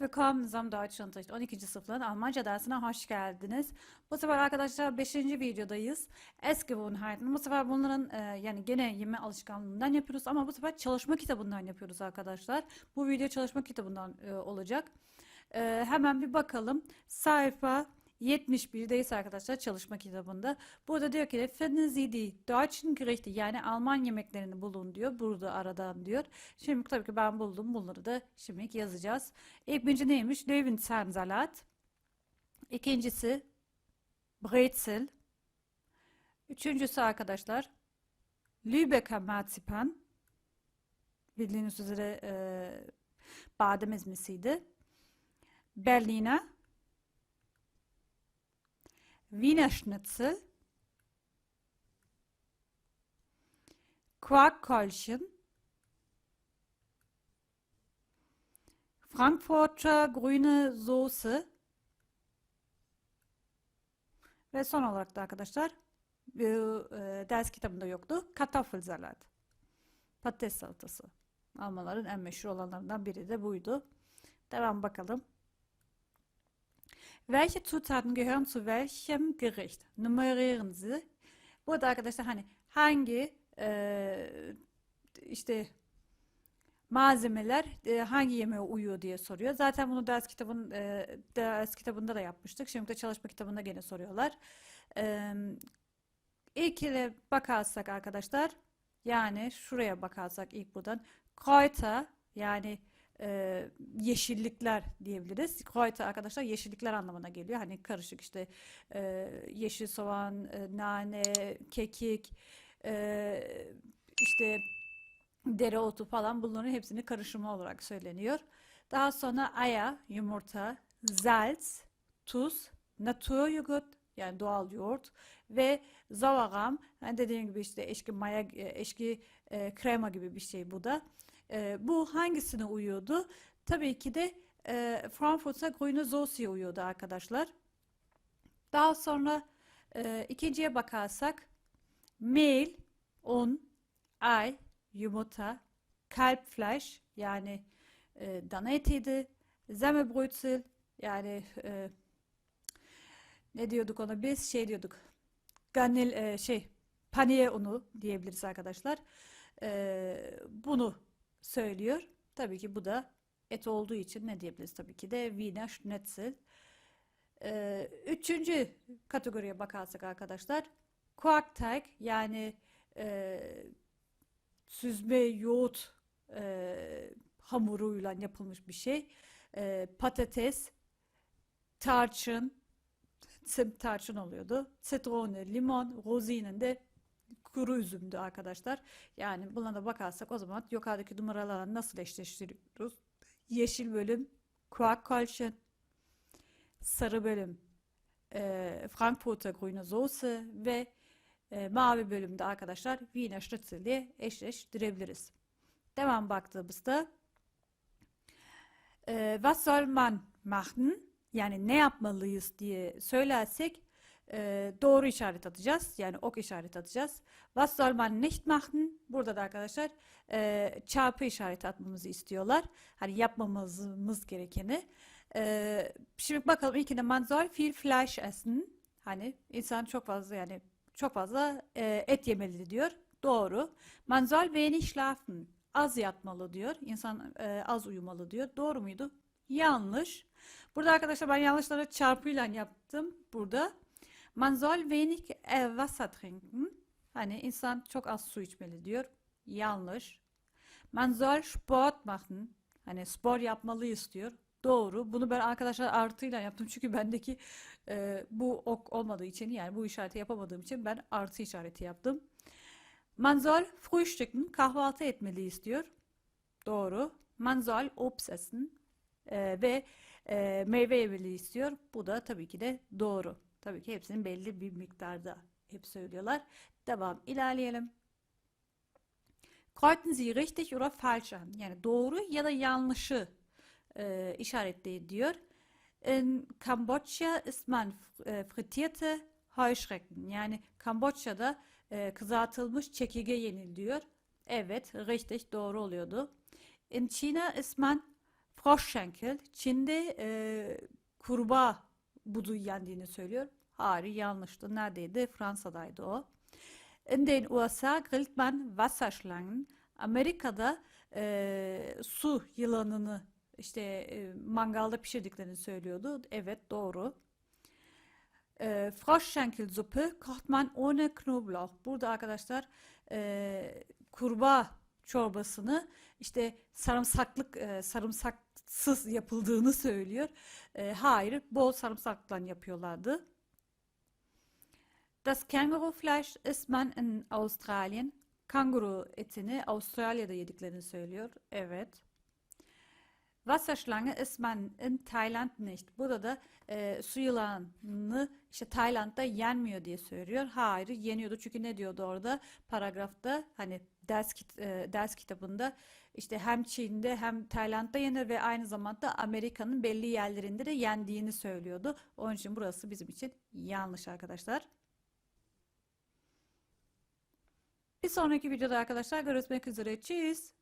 Willkommen zum Deutschunterricht 12. sınıfların Almanca dersine hoş geldiniz. Bu sefer arkadaşlar 5. videodayız. Essgewohnheiten. Bu sefer bunların e, yani gene yeme alışkanlığından yapıyoruz ama bu sefer çalışma kitabından yapıyoruz arkadaşlar. Bu video çalışma kitabından e, olacak. E, hemen bir bakalım. Sayfa 71'deyiz arkadaşlar çalışma kitabında. Burada diyor ki finden Sie die deutschen Gerichte yani Alman yemeklerini bulun diyor. Burada aradan diyor. Şimdi tabii ki ben buldum. Bunları da şimdilik yazacağız. İlk birinci neymiş? Löwenzahnsalat. İkincisi Brezel. Üçüncüsü arkadaşlar Lübecker Marzipan. Bildiğiniz üzere e, badem ezmesiydi. Berliner Wiener Schnitzel, Quarkkeulchen, Frankfurter grüne Soße ve son olarak da arkadaşlar e, ders kitabında yoktu. Kartoffelsalat. Patates salatası. Almanların en meşhur olanlarından biri de buydu. Devam bakalım. Welche Zutaten gehören zu welchem Gericht? Nummerieren Sie. Burada arkadaşlar hani hangi e, işte malzemeler e, hangi yemeğe uyuyor diye soruyor. Zaten bunu ders kitabın e, ders kitabında da yapmıştık. Şimdi de çalışma kitabında gene soruyorlar. E, ilk ile bakarsak arkadaşlar yani şuraya bakarsak ilk buradan Kräuter yani e, yeşillikler diyebiliriz. Kräuter arkadaşlar yeşillikler anlamına geliyor. Hani karışık işte e, yeşil soğan, e, nane, kekik, e, işte dereotu falan bunların hepsini karışımı olarak söyleniyor. Daha sonra aya, yumurta, salz, tuz, naturyoghurt yani doğal yoğurt ve zavaram yani dediğim gibi işte eşki maya, eşki e, krema gibi bir şey bu da. E, bu hangisine uyuyordu? Tabii ki de e, Frankfurter Grüne Soße uyuyordu arkadaşlar. Daha sonra e, ikinciye bakarsak mehl, un, ay, yumurta, kalbfleisch yani e, dana etiydi, semmelbrötzel yani e, ne diyorduk ona biz şey diyorduk ganil e, şey paniye unu diyebiliriz arkadaşlar. E, bunu söylüyor. Tabii ki bu da et olduğu için ne diyebiliriz tabii ki de Wiener Schnitzel. Ee, üçüncü kategoriye bakarsak arkadaşlar Quarkteig yani e, süzme yoğurt e, hamuruyla yapılmış bir şey. E, patates, tarçın, tarçın oluyordu. Sitrone, limon, rozinin de kuru üzümdü arkadaşlar. Yani buna da bakarsak o zaman yukarıdaki numaralarla nasıl eşleştiriyoruz? Yeşil bölüm Quarkkolchen, sarı bölüm e, Frankfurter Grüne Soße ve e, mavi bölümde arkadaşlar Wiener Schnitzel diye eşleştirebiliriz. Devam baktığımızda e, was soll man machen? Yani ne yapmalıyız diye söylersek e, doğru işaret atacağız. Yani ok işaret atacağız. Was soll man nicht machen? Burada da arkadaşlar e, çarpı işareti atmamızı istiyorlar. Hani yapmamamız gerekeni. E, şimdi bakalım ilkinde man soll viel Fleisch essen. Hani insan çok fazla yani çok fazla e, et yemeli diyor. Doğru. Man soll wenig schlafen. Az yatmalı diyor. İnsan e, az uyumalı diyor. Doğru muydu? Yanlış. Burada arkadaşlar ben yanlışları çarpıyla yaptım. Burada. Man soll wenig Wasser trinken. Hani insan çok az su içmeli diyor. Yanlış. Man soll Sport machen. Hani spor yapmalıyız diyor. Doğru. Bunu ben arkadaşlar artıyla yaptım. Çünkü bendeki e, bu ok olmadığı için yani bu işareti yapamadığım için ben artı işareti yaptım. Man soll frühstücken. Kahvaltı etmeliyiz diyor. Doğru. Man soll Obst essen. E, ve e, meyve yemeliyiz diyor. Bu da tabii ki de doğru. Tabii ki hepsinin belli bir miktarda hep söylüyorlar. Devam ilerleyelim. Kreuzen Sie richtig oder falsch an. Yani doğru ya da yanlışı e, işaretleyin diyor. In Kamboçya ist man e, frittierte Heuschrecken. Yani Kamboçya'da e, kızartılmış çekirge yenil diyor. Evet, richtig doğru oluyordu. In China ist man Froschschenkel Çin'de e, kurbağa budu yendiğini söylüyor. Hayır yanlıştı. Neredeydi? Fransa'daydı o. In den USA grillt man Wasserschlangen. Amerika'da e, su yılanını işte e, mangalda pişirdiklerini söylüyordu. Evet doğru. E, Froschschenkelsuppe kocht man ohne Knoblauch. Burada arkadaşlar e, kurbağa çorbasını işte sarımsaklık e, sarımsaksız yapıldığını söylüyor. E, hayır, bol sarımsakla yapıyorlardı. Das Kängurufleisch isst man in Australien. Kanguru etini Avustralya'da yediklerini söylüyor. Evet. Wasserschlange isst man in Tayland nicht. Burada da e, su yılanını işte Tayland'da yenmiyor diye söylüyor. Hayır, yeniyordu. Çünkü ne diyordu orada? Paragrafta hani ders kit e, ders kitabında işte hem Çin'de hem Tayland'da yenir ve aynı zamanda Amerika'nın belli yerlerinde de yendiğini söylüyordu. Onun için burası bizim için yanlış arkadaşlar. Bir sonraki videoda arkadaşlar görüşmek üzere. Tschüss.